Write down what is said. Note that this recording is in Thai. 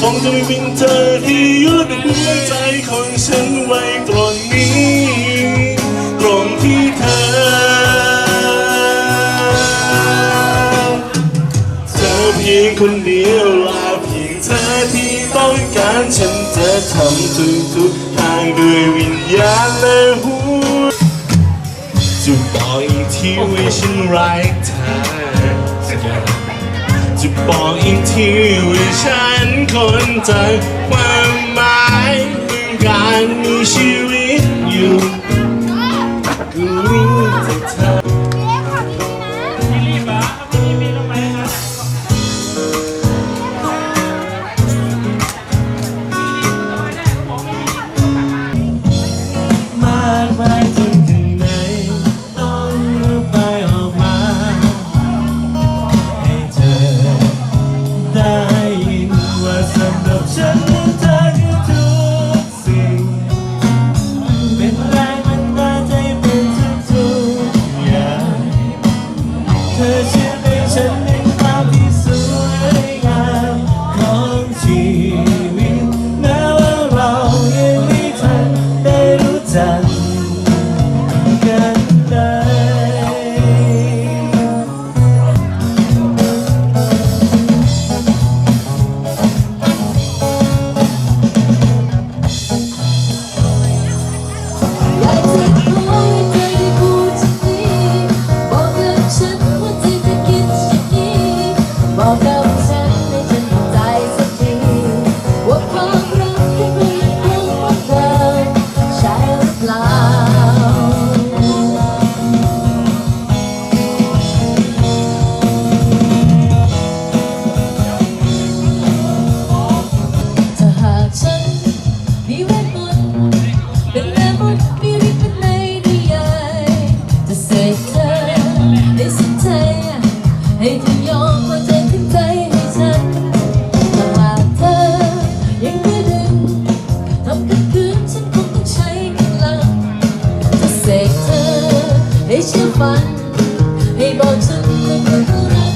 คงจะไม่มีเธอที่อยู่ในหัวใจของฉันไว้ตรงนี้ ตรงที่เธอ เธอเพียงคนเดียวละเพียงเธอที่ต้องการฉันจะทำทุกทุกทางด้วยวิญญาณและหัวจะบอกอีกทีว่าฉันรักเธอ บอกอีกทีว่าฉันคนใจความหมายของการมีชีวิตอยู่กูรู้จากเธอ ธอเชื่อในฉันในความที่สวยงามของชีวิตแม้ว่าเรายังไม่ทันได้รู้จัก จะเสกเธอให้เชื่อฟังให้บอกฉันว่าเธอรั